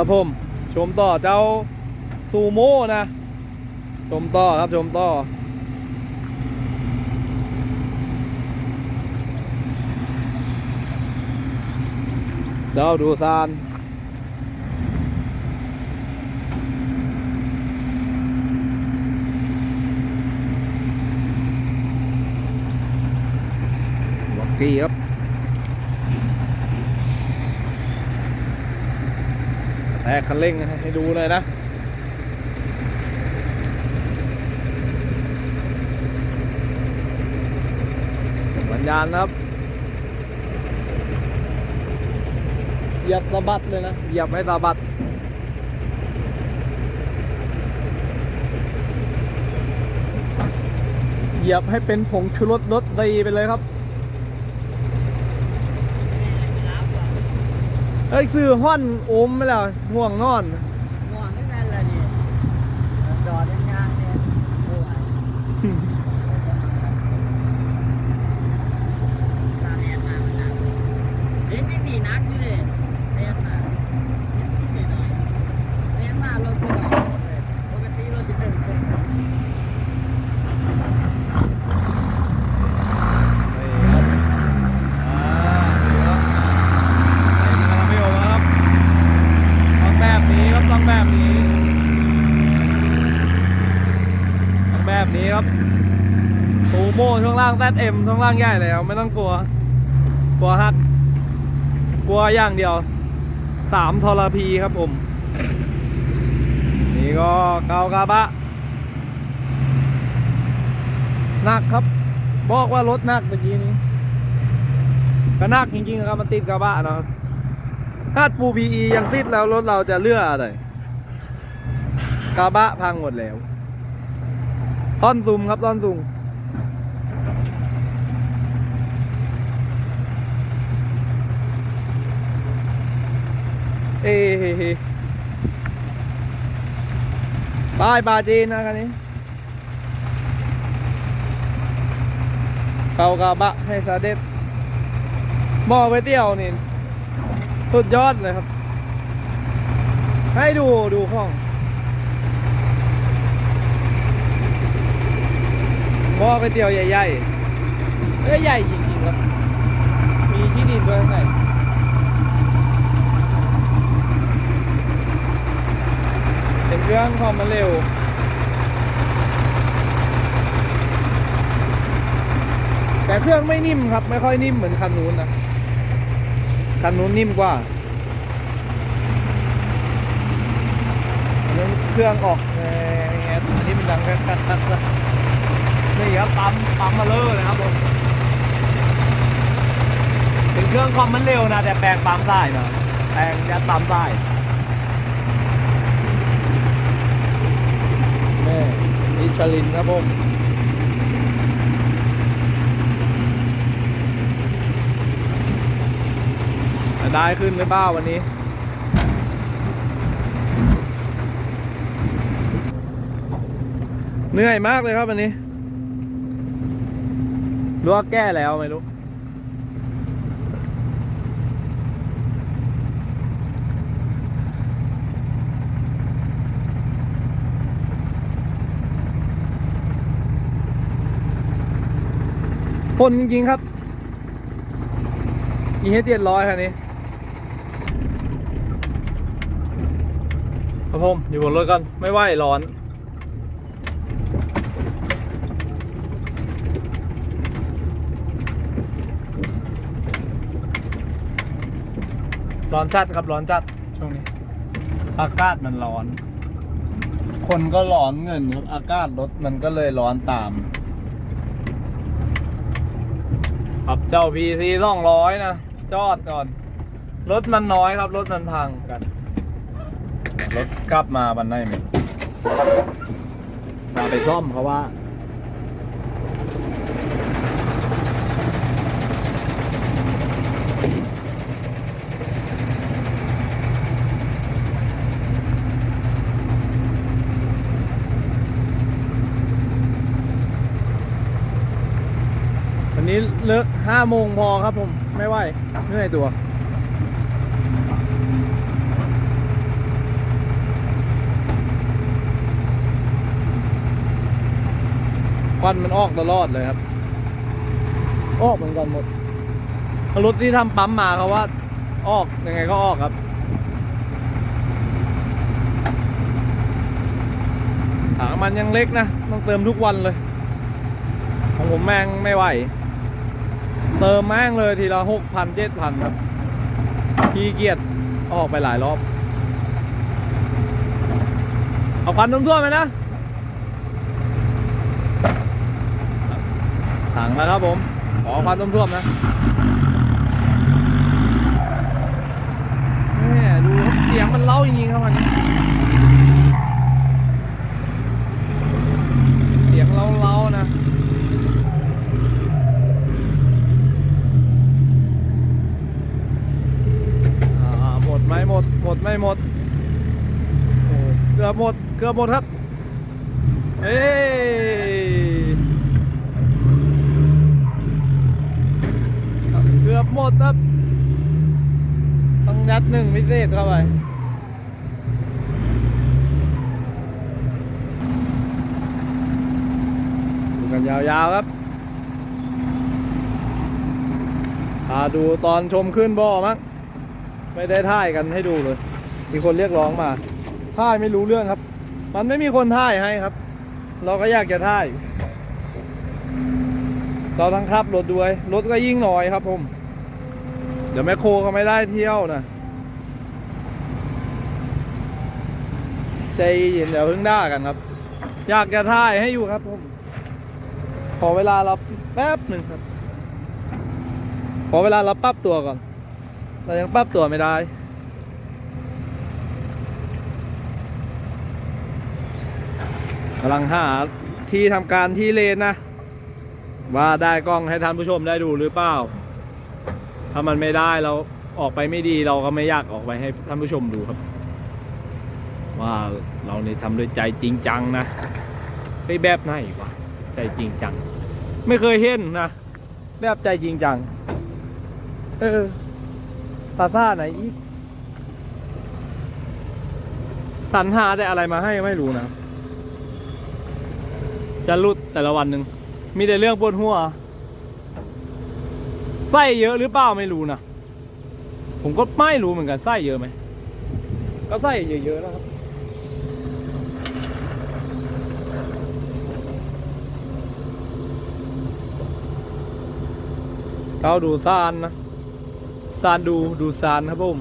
ครับผม ชมต่อเจ้าซูโม่นะ ชมต่อครับ ชมต่อ เจ้าดูซานวักกี้ครับ แตกคันเร่งให้ดูเลยนะสัญญาณนครับเหยียบสะบัดเลยนะเหยียบไม่สะบัดเหยียบให้เป็นผงชูรสรสดีไปเลยครับ เอ้ยซื้อห้อนโอมไม่แล้วห่วงนอน ง่วงด้วยกันเลยนี่ดอดยังยางเนี่ยโอ้ยตาแอนมามันหนักเห็นที่สี่นักอยู่เลยแอนมาเห็นที่สี่หน่อยแอนมารถก็หน่อยปกติรถจะเต็มคน ต้องแบบนี้ครับต้องแบบนี้ต้องแบบนี้ครับตูโม่ช่วงล่างแซดเอ็มช่วงล่างใหญ่แล้วไม่ต้องกลัว กลัวฮัก กลัวอย่างเดียวสามทรพีครับผม นี่ก็เกากาบะหนักครับ บอกว่ารถหนักเมื่อกี้นี้ก็หนักจริงๆครับมันติดกระบะเนาะถ้าปู PE ยังติดแล้วรถเราจะเลือกอะไรกระบะพังหมดแล้ว ต้อนซุมครับต้อนซุมเอ้เฮ้เฮ้บายบาจีนนะคันนี้เกากระบะให้ซาเด็ดหม้อไว้เตี้ยวนี่ สุดยอดเลยครับ ให้ดูดูห้อง หม้อก๋วยเตี๋ยวใหญ่ๆเอ้ยใหญ่จริงๆครับ มีที่ดินด้วยข้างในเป็นเครื่องความมันเร็วแต่เครื่องไม่นิ่มครับ ไม่ค่อยนิ่มเหมือนคันนู้นนะคันนู้นนิ่มกว่าอันนั้นเครื่องออกแงดอันนี้มันดังแค่คัดคัด นี่ครับปั๊มปั๊มมาเลอร์เลยครับผมเป็นเครื่องความมันเร็วนะ แต่แปลงปั๊มได้นะแปลงยัดปั๊มได้แม่มิชลินครับผมได้ขึ้นหรือเปล่าวันนี้เหนื่อยมากเลยครับวันนี้ รู้ว่าแก้แล้วไม่รู้ คนจริงๆครับยีให้เจ็ดร้อยคันนี้ครับผมอยู่บนรถกัน ไม่ไหวร้อน ร้อนจัดครับร้อนจัดช่วงนี้ อากาศมันร้อน คนก็ร้อนเงินครับอากาศรถมันก็เลยร้อนตามครับเจ้าพีซีสองร้อยนะ จอดก่อน รถมันน้อยครับ รถมันพังกัน รถกลับมาบันได้ไหมมาไปซ่อมเขาว่า เลิกห้าโมงพอครับผม ไม่ไหวเหนื่อยตัว ควันมันออกตลอดเลยครับ ออกเหมือนกันหมด รถที่ทำปั๊มมาเขาว่า ออกยังไงก็ออกครับถังมันยังเล็กนะ ต้องเติมทุกวันเลย ของผมแม่งไม่ไหว เติมแม่งเลยทีละหกพันเจ็ดพันครับขี้เกียจออกไปหลายรอบ เอาควันท่วมๆไปนะถังแล้วครับผม ขอควันท่วมๆนะแม่ดูเสียงมันเล่าจริงๆครับมันนี้เสียงเล่าๆนะ อ่าหมด ไหมหมด หมดไม่หมดเกือบหมด เกือบหมดครับ เอ้ยเกือบหมดครับ ต้องยัดหนึ่งพิเศษเข้าไปดูกันยาวๆครับพาดูตอนชมขึ้นบ่อมั้ง ไม่ได้ถ่ายกันให้ดูเลย มีคนเรียกร้องมาถ่ายไม่รู้เรื่องครับ มันไม่มีคนถ่ายให้ครับ เราก็อยากจะถ่าย เราทั้งขับรถด้วย รถก็ยิ่งหน่อยครับผม เดี๋ยวแมคโครเขาไม่ได้เที่ยวนะใจเย็นเดี๋ยวเพิ่งด่ากันครับ อยากจะถ่ายให้อยู่ครับผม ขอเวลาเราแป๊บหนึ่งครับ ขอเวลาเราปรับตัวก่อน เรายังปรับตัวไม่ได้ กำลังหาที่ทำการที่เลนนะ ว่าได้กล้องให้ท่านผู้ชมได้ดูหรือเปล่า ถ้ามันไม่ได้เราออกไปไม่ดีเราก็ไม่อยากออกไปให้ท่านผู้ชมดูครับ ว่าเราเนี่ยทำด้วยใจจริงจังนะไปแบบไหนวะใจจริงจัง ไม่เคยเห็นนะ แบบใจจริงจัง เออ ตาซ่าไหนอีกสรรหาได้อะไรมาให้ไม่รู้นะ จะรุดแต่ละวันหนึ่ง มีแต่เรื่องปวดหัว ไส้เยอะหรือเปล่าไม่รู้นะ ผมก็ไม่รู้เหมือนกันไส้เยอะไหม ก็ไส้เยอะๆนะครับเขาดูซานนะ ซานดูดูซานครับผม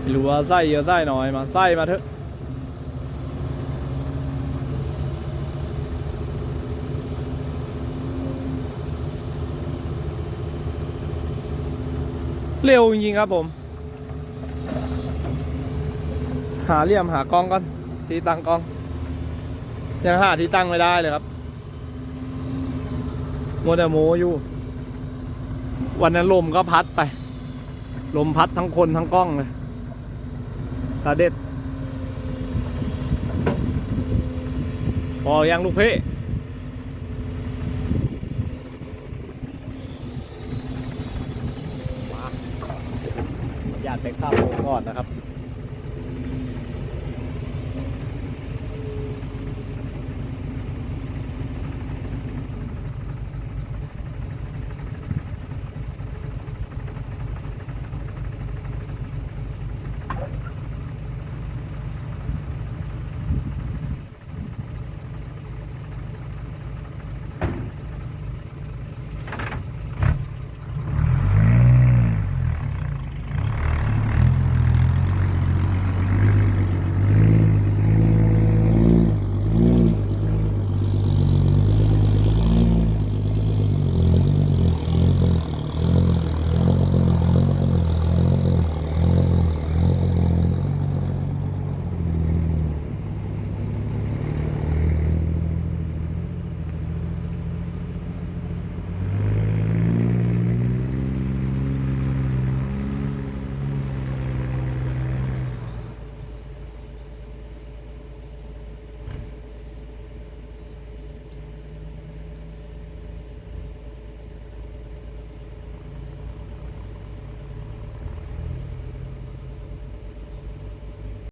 ไม่รู้ว่าไส้เยอะไส้น้อยมาไส้มาเถอะเร็วจริงๆครับผม หาเหลี่ยมหากล้องก่อน ที่ตั้งกล้อง ยังหาที่ตั้งไม่ได้เลยครับมัวแต่โมอยู่ วันนั้นลมก็พัดไป ลมพัดทั้งคนทั้งกล้องเลยตาเด็ด พอยังลูกเพ่มาญาติไปข้าวโพก่อนนะครับ